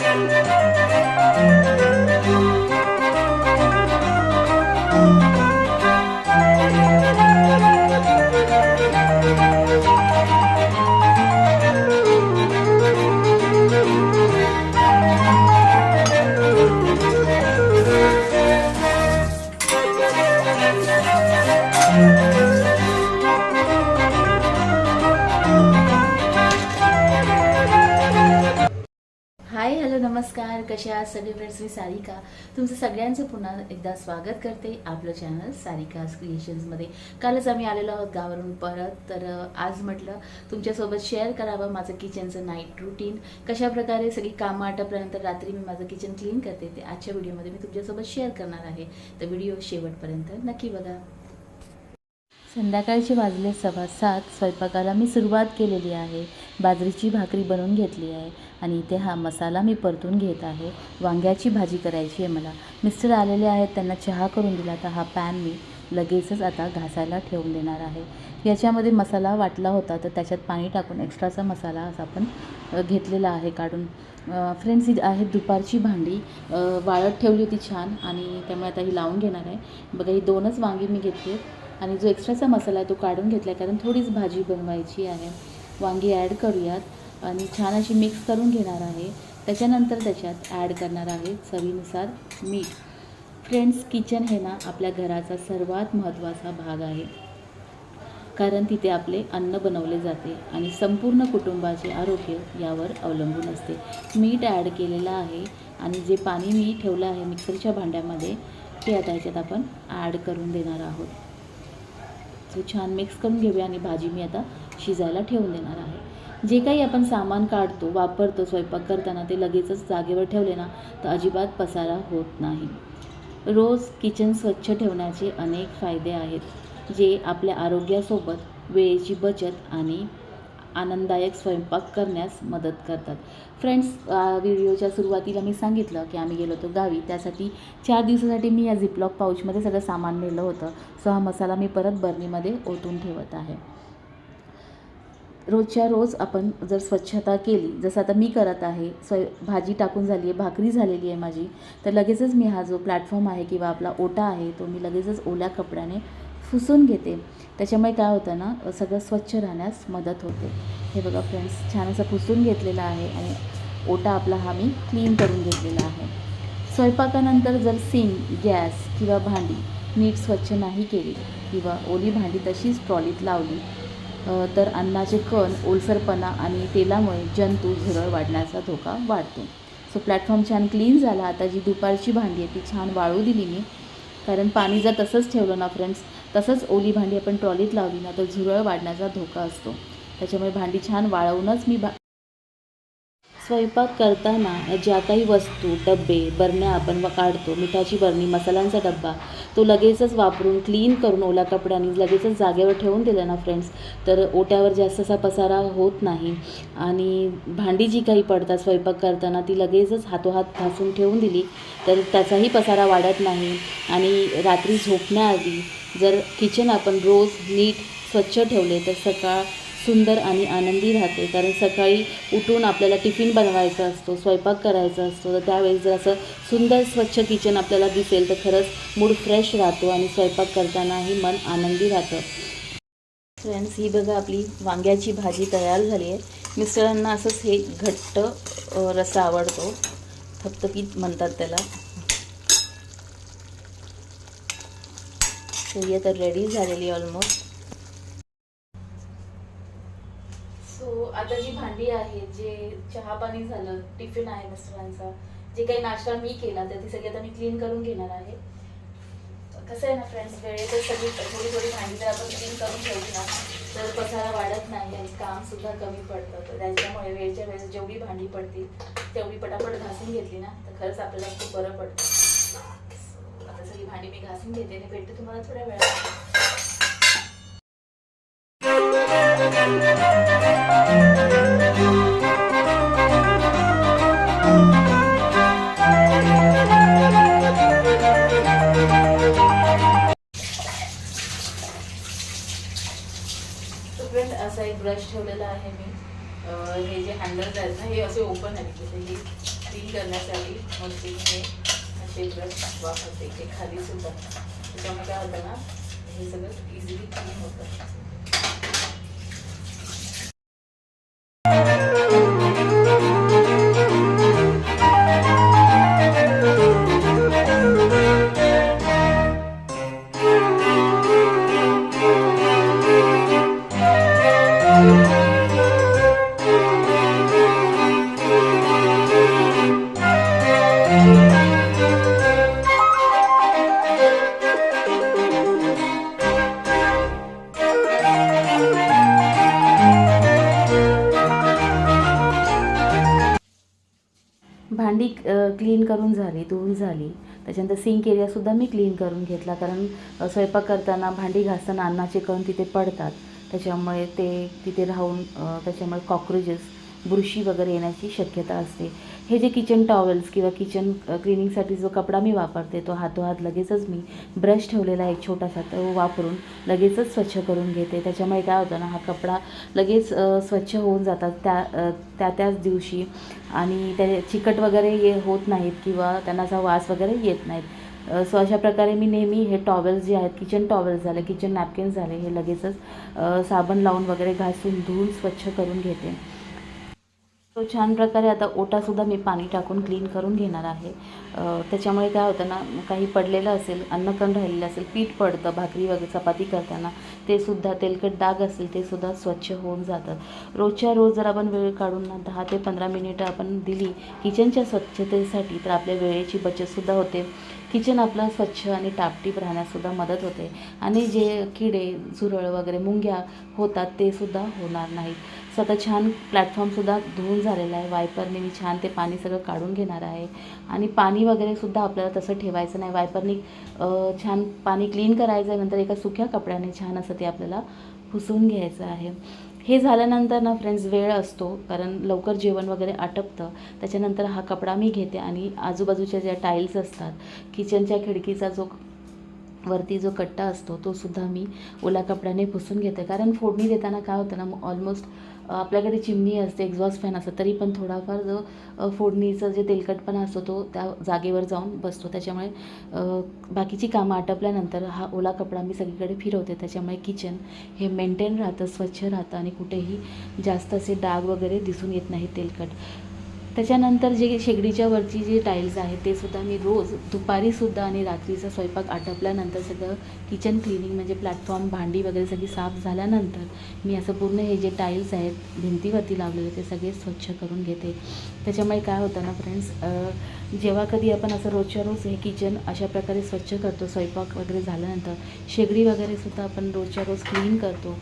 Música नमस्कार कशा आहात सगळे फ्रेंड्स मी सारिका. तुमचं सगळ्यांचं पुन्हा एकदा स्वागत करते आपलं चॅनल सारिका क्रिएशन्समध्ये कालच आम्ही आलेलो आहोत गावावरून परत तर आज म्हटलं तुमच्यासोबत शेअर करावं माझं किचनचं नाईट रुटीन कशा प्रकारे सगळी कामं आटपल्यानंतर रात्री मी माझं किचन क्लीन करते ते आजच्या व्हिडिओमध्ये मी तुमच्यासोबत शेअर करणार आहे. तर व्हिडिओ शेवटपर्यंत नक्की बघा. संध्याकाळचे वाजले सव्वा सात स्वयंपाकाला मी सुरुवात केलेली आहे. बाजरीची भाकरी बनवून घेतली आहे आणि इथे हा मसाला मी परतून घेत आहे. वांग्याची भाजी करायची आहे मला. मिस्टर आलेले आहेत त्यांना चहा करून दिला तर हा पॅन मी लगेचच आता घासायला ठेवून देणार आहे. याच्यामध्ये मसाला वाटला होता तर त्याच्यात पाणी टाकून एक्स्ट्राचा मसाला असा आपण घेतलेला आहे काढून. फ्रेंड्स ही आहेत दुपारची भांडी. वाळत ठेवली होती छान आणि त्यामुळे आता ही लावून घेणार आहे. बघा ही दोनच वांगी मी घेतली आहेत. आणि जो एक्स्ट्राचा मसाला आहे तो काढून घेतला आहे कारण थोडीच भाजी बनवायची आहे. वांगी ॲड करूयात आणि छान अशी मिक्स करून घेणार आहे. त्याच्यानंतर त्याच्यात ॲड करणार आहे चवीनुसार मीठ. फ्रेंड्स किचन हे ना आपल्या घराचा सर्वात महत्त्वाचा भाग आहे. कारण तिथे आपले अन्न बनवले जाते आणि संपूर्ण कुटुंबाचे आरोग्य यावर अवलंबून असते. मीठ ॲड केलेलं आहे आणि जे पाणी मी ठेवलं आहे मिक्सरच्या भांड्यामध्ये ते आता ह्याच्यात आपण ॲड करून देणार आहोत. ते छान मिक्स करून घेऊया आणि भाजी मी आता शिजायला ठेवून देणार आहे. जे काही आपण सामान काढतो वापरतो स्वयंपाक करताना ते लगेचच जागेवर ठेवले ना तर अजिबात पसारा होत नाही. रोज किचन स्वच्छ ठेवण्याचे अनेक फायदे आहेत जे आपल्या आरोग्यासोबत वेळेची बचत आणि आनंददायक स्वयंपाक करण्यास मदत करतात. फ्रेंड्स व्हिडिओच्या सुरुवातीला मी सांगितलं की आम्ही गेलो होतो गावी. त्यासाठी चार दिवसासाठी मी या झिपलॉक पाऊचमध्ये सगळं सामान नेलं होतं. सो हा मसाला मी परत बर्नीमध्ये ओतून ठेवत आहे. रोजच्या रोज आपण जर स्वच्छता केली जसं आता मी करत आहे स्वय भाजी टाकून झाली आहे भाकरी झालेली आहे माझी तर लगेचच मी हा जो प्लॅटफॉर्म आहे किंवा आपला ओटा आहे तो मी लगेचच ओल्या कपड्याने फुसून घेते. त्याच्यामुळे काय होतं ना सगळं स्वच्छ राहण्यास मदत होते. हे बघा फ्रेंड्स छान असं पुसून घेतलेलं आहे आणि ओटा आपला हा मी क्लीन करून घेतलेला आहे. स्वयंपाकानंतर जर सिंक गॅस किंवा भांडी नीट स्वच्छ नाही केली किंवा ओली भांडी तशीच ट्रॉलीत लावली तर अन्नाचे कण ओलसरपणा आणि तेलामुळे जंतू झुरळ वाढण्याचा धोका वाढतो. सो प्लॅटफॉर्म छान क्लीन झाला. आता जी दुपारची भांडी आहे ती छान वाळू दिली मी. कारण पाणी जर तसंच ठेवलं ना फ्रेंड्स तसंच ओली भांडी आपण ट्रॉलीत लावली ना तर झुरळ वाढण्याचा धोका असतो. त्याच्यामुळे भांडी छान वाळवूनच मी भा स्वयंपाक करताना ज्या काही वस्तू डबे बरण्या आपण व काढतो मिठाची बरणी मसाल्यांचा डब्बा तो लगेचच वापरून क्लीन करून ओल्या कपड्याने लगेचच जागेवर ठेवून दिलं ना फ्रेंड्स तर ओट्यावर जास्त असा पसारा होत नाही. आणि भांडी जी काही पडतात स्वयंपाक करताना ती लगेचच हातोहात घासून ठेवून दिली तर त्याचाही पसारा वाढत नाही. आणि रात्री झोपण्याआधी जर किचन आपण रोज नीट स्वच्छ ठेवले तर सकाळ सुंदर आणि आनंदी राहते. कारण सकाळी उठून आपल्याला टिफिन बनवायचा असतो स्वयंपाक करायचा असतो. तर त्यावेळेस जर असं सुंदर स्वच्छ किचन आपल्याला दिसेल तर खरंच मूड फ्रेश राहतो आणि स्वयंपाक करतानाही मन आनंदी राहतं. फ्रेंड्स ही बघा आपली वांग्याची भाजी तयार झाली आहे. मिस्टरांना असंच हे घट्ट रसा रस्सा आवडतो. थपथपीत म्हणतात त्याला. तर आता रेडी झालेली ऑलमोस्ट सो आता जी भांडी आहे जे चहा पाणी झालं टिफिन आहे मिस्टरांचा जे काही नाश्ता मी केला तर ती सगळी आता मी क्लीन करून घेणार आहे. कसं आहे ना फ्रेंड्स वेळेतच सगळी थोडी थोडी भांडी जर आपण क्लीन करून ठेवली ना तर पसारा वाढत नाही आणि काम सुद्धा कमी पडतं. तर त्याच्यामुळे वेळच्या वेळेस जेवढी भांडी पडतील तेवढी पटापट घासून घेतली ना तर खरंच आपल्याला खूप बरं पडतं. भांडी मी घासून घेते आणि भेटते तुम्हाला थोड्या वेळा तो असा एक ब्रश ठेवलेला आहे मी. हे जे हँडल्स आहेत ना हे असे ओपन आहेत. जसे हे क्लीन करण्यासाठी मग हे असे ब्रश वापरते ते खाली सुद्धा. त्याच्यामुळे काय होतं ना हे सगळं इझिली क्लीन होतं. Thank you. झाली धुवून झाली. त्याच्यानंतर सिंक एरियासुद्धा मी क्लीन करून घेतला. कारण स्वयंपाक करताना भांडी घासताना अन्नाचे कण तिथे पडतात. त्याच्यामुळे ते तिथे राहून त्याच्यामुळे कॉक्रोचेस बुरशी वगैरे येण्याची शक्यता असते. हे जे किचन टॉवेल्स किंवा किचन क्लिनिंगसाठी जो कपडा मी वापरते तो हातोहात लगेचच मी ब्रश ठेवलेला आहे एक छोटासा तो वापरून लगेचच स्वच्छ करून घेते. त्याच्यामुळे काय होतं ना हा कपडा लगेच स्वच्छ होऊन जातात त्या त्या त्याच दिवशी आणि त्या चिकट वगैरे ये होत नाहीत किंवा त्यांना असा वास वगैरे येत नाहीत. सो अशा प्रकारे मी नेहमी हे टॉवेल्स जे आहेत किचन टॉवेल्स झाले किचन नॅपकिन्स झाले हे लगेचच साबण लावून वगैरे घासून धुवून स्वच्छ करून घेते. तो छान प्रकारे आता ओटासुद्धा मी पाणी टाकून क्लीन करून घेणार आहे. त्याच्यामुळे काय होतं ना काही पडलेलं असेल अन्नकण राहिलेलं असेल पीठ पडतं भाकरी वगैरे चपाती करताना ते सुद्धा तेलकट दाग असेल ते सुद्धा स्वच्छ होऊन जातं. रोजच्या रोज जर आपण वेळ काढून ना दहा ते पंधरा मिनिटं आपण दिली किचनच्या स्वच्छतेसाठी तर आपल्या वेळेची बचतसुद्धा होते. किचन आपलं स्वच्छ आणि टापटीप राहण्यासुद्धा मदत होते. आणि जे किडे झुरळ वगैरे मुंग्या होतात ते सुद्धा होणार नाहीत. स्वतः छान प्लॅटफॉर्मसुद्धा धुवून झालेला आहे. वायपरने मी छान ते पाणी सगळं काढून घेणार आहे. आणि पाणी वगैरेसुद्धा आपल्याला तसं ठेवायचं नाही. वायपरने छान पाणी क्लीन करायचं आहे. नंतर एका सुक्या कपड्याने छान असं ते आपल्याला पुसून घ्यायचं आहे. हे झाल्यानंतर ना फ्रेंड्स वेळ असतो. कारण लवकर जेवण वगैरे आटपतं. त्याच्यानंतर हा कपडा मी घेते आणि आजूबाजूच्या ज्या टाईल्स असतात किचनच्या खिडकीचा जो वरती जो कट्टा असतो तो सुद्धा मी ओल्या कपड्याने पुसून घेते. कारण फोडणी देताना काय होतं ना ऑलमोस्ट आपल्याकडे चिमणी असते एक्झॉस्ट फॅन असतं तरी पण थोडाफार जो फोडणीचा जे तेलकटपणा असतो तो त्या जागेवर जाऊन बसतो. त्याच्यामुळे बाकीची कामं आटपल्यानंतर हा ओला कपडा मी सगळीकडे फिरवते. त्याच्यामुळे किचन हे मेंटेन राहतं स्वच्छ राहतं आणि कुठेही जास्त असे डाग वगैरे दिसून येत नाही तेलकट. त्याच्यानंतर जे शेगडीच्या वरची जे टाईल्स आहेत ते सुद्धा मी रोज दुपारीसुद्धा आणि रात्रीचा स्वयंपाक आटपल्यानंतर सगळं किचन क्लिनिंग म्हणजे प्लॅटफॉर्म भांडी वगैरे सगळी साफ झाल्यानंतर मी असं पूर्ण हे जे टाईल्स आहेत भिंतीवरती लावलेले ते सगळे स्वच्छ करून घेते. त्याच्यामुळे काय होतं ना फ्रेंड्स जेव्हा कधी आपण असं रोजच्या रोज हे किचन अशा प्रकारे स्वच्छ करतो स्वयंपाक वगैरे झाल्यानंतर शेगडी वगैरेसुद्धा आपण रोजच्या रोज क्लीन करतो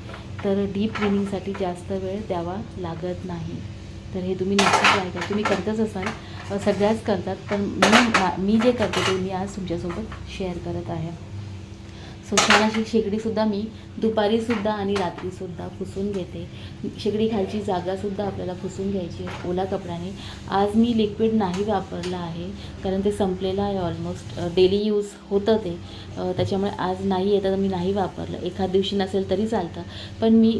तर डीप क्लिनिंगसाठी जास्त वेळ द्यावा लागत नाही. तर हे तुम्ही नक्की ट्राय करा. तुम्ही करतच असाल. सगळ्याच करतात पण मी मी जे करते ते मी आज तुमच्यासोबत शेअर करत आहे. सो छान अशी शेगडीसुद्धा मी दुपारीसुद्धा आणि रात्रीसुद्धा पुसून घेते. शेगडी खालची जागासुद्धा आपल्याला पुसून घ्यायची आहे ओला कपड्याने. आज मी लिक्विड नाही वापरलं आहे कारण ते संपलेलं आहे ऑलमोस्ट डेली यूज होतं ते. त्याच्यामुळे आज नाही येतं तर मी नाही वापरलं. एखाद दिवशी नसेल तरी चालतं. पण मी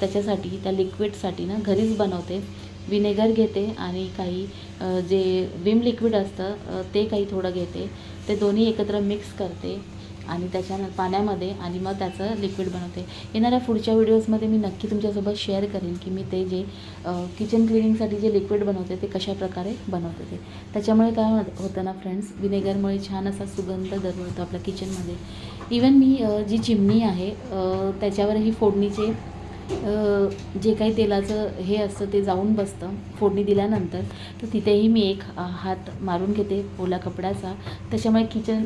त्याच्यासाठी त्या लिक्विडसाठी ना घरीच बनवते. विनेगर घेते आणि काही जे विम लिक्विड असतं ते काही थोडं घेते. ते दोन्ही एकत्र मिक्स करते आणि त्याच्या पाण्यामध्ये आणि मग त्याचं लिक्विड बनवते. येणाऱ्या पुढच्या व्हिडिओजमध्ये मी नक्की तुमच्यासोबत शेअर करेन की मी ते जे किचन क्लिनिंगसाठी जे लिक्विड बनवते ते कशा प्रकारे बनवते ते. त्याच्यामुळे काय होतं ना फ्रेंड्स विनेगरमुळे छान असा सुगंध दरवळतो आपल्या किचनमध्ये. इवन मी जी चिमणी आहे त्याच्यावरही फोडणीचे जे काही तेलाचं हे असतं ते जाऊन बसतं फोडणी दिल्यानंतर. तर तिथेही मी एक हात मारून घेते ओला कपड्याचा. त्याच्यामुळे किचन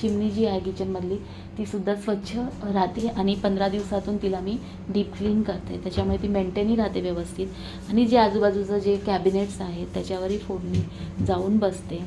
चिमणी जी आहे किचनमधली तीसुद्धा स्वच्छ राहते आणि पंधरा दिवसातून तिला मी डीप क्लीन करते. त्याच्यामुळे ती मेंटेनही राहते व्यवस्थित. आणि जे आजूबाजूचं जे कॅबिनेट्स आहेत त्याच्यावरही फोडणी जाऊन बसते.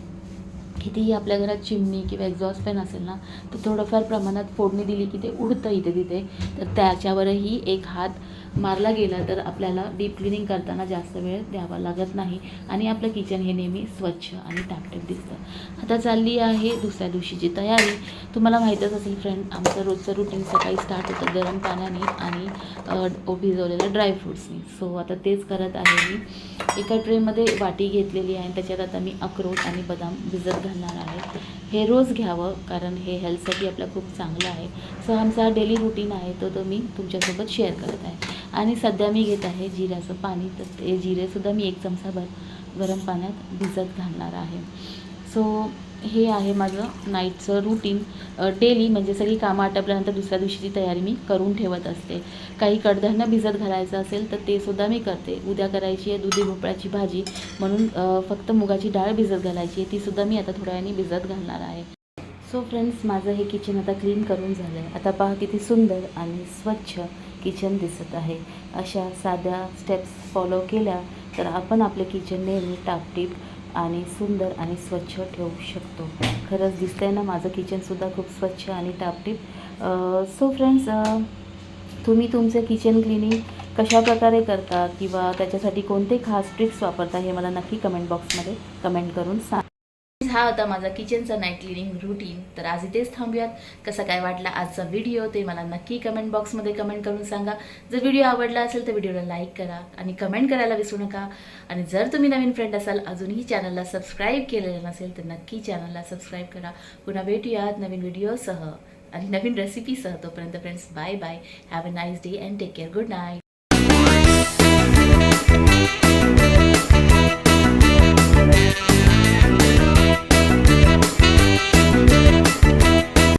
कितीही आपल्या घरात चिमणी किंवा एक्झॉस्ट फॅन असेल ना तर थोडंफार प्रमाणात फोडणी दिली की ते उडतं इथे तिथे. तर त्याच्यावरही एक हात मारला गेला तर आपल्याला डीप क्लिनिंग करताना जास्त वेळ द्यावा लागत नाही. आणि आपलं किचन हे नेहमी स्वच्छ आणि टापटीप दिसतं. आता चालली आहे दुसऱ्या दिवशीची तयारी. तुम्हाला माहीतच असेल फ्रेंड आमचं रोजचं रुटीन सकाळी स्टार्ट होतं गरम पाण्याने आणि भिजवलेल्या ड्रायफ्रुट्सनी सो आता तेच करत आहे मी. एका ट्रेमध्ये वाटी घेतलेली आहे त्याच्यात आता मी अक्रोड आणि बदाम भिजत घालणार आहे. हे रोज घ्यावं कारण हे हेल्थसाठी आपलं खूप चांगलं आहे. सो आमचा डेली रुटीन आहे तो तो मी तुमच्यासोबत शेअर करत आहे. आणि सध्या मी घेत आहे जिऱ्याचं पाणी. तर ते जिरेसुद्धा मी एक चमचाभर गरम पाण्यात भिजत घालणार आहे. सो हे आहे माझं नाईटचं रुटीन डेली म्हणजे सगळी कामं आटपल्यानंतर दुसऱ्या दिवशीची तयारी मी करून ठेवत असते. काही कडधान्य भिजत घालायचं असेल तर ते सुद्धा मी करते. उद्या करायची आहे दुधी भोपळ्याची भाजी. म्हणून फक्त मुगाची डाळ भिजत घालायची आहे. तीसुद्धा मी आता थोड्या वेळाने भिजत घालणार आहे. सो फ्रेंड्स माझं हे किचन आता क्लीन करून झालं आहे आता पहा किती सुंदर आणि स्वच्छ किचन दिसत आहे. अशा साध्या स्टेप्स फॉलो केल्या तर आपण आपले किचन नेहमी टापटीप आणि सुंदर आणि स्वच्छ ठेवू शकतो. खरंच दिसतंय ना माझं किचनसुद्धा खूप स्वच्छ आणि टापटीप. सो फ्रेंड्स तुम्ही तुमचं किचन क्लिनिंग कशा प्रकारे करता किंवा त्याच्यासाठी कोणते खास ट्रिक्स वापरता हे मला नक्की कमेंट बॉक्समध्ये कमेंट करून सांग. हा होता माझा किचनचा नाईट क्लिनिंग रुटीन तर आज इथेच थांबूयात. कसा काय वाटला आजचा व्हिडिओ ते मला नक्की कमेंट बॉक्समध्ये कमेंट करून सांगा. जर व्हिडिओ आवडला असेल तर व्हिडिओला लाईक करा आणि कमेंट करायला विसरू नका. आणि जर तुम्ही नवीन फ्रेंड असाल अजूनही चॅनलला सबस्क्राईब केलेलं नसेल तर नक्की चॅनलला सबस्क्राईब करा. पुन्हा भेटूयात नवीन व्हिडिओसह आणि नवीन रेसिपीसह तोपर्यंत friends bye bye have a nice day and take care good night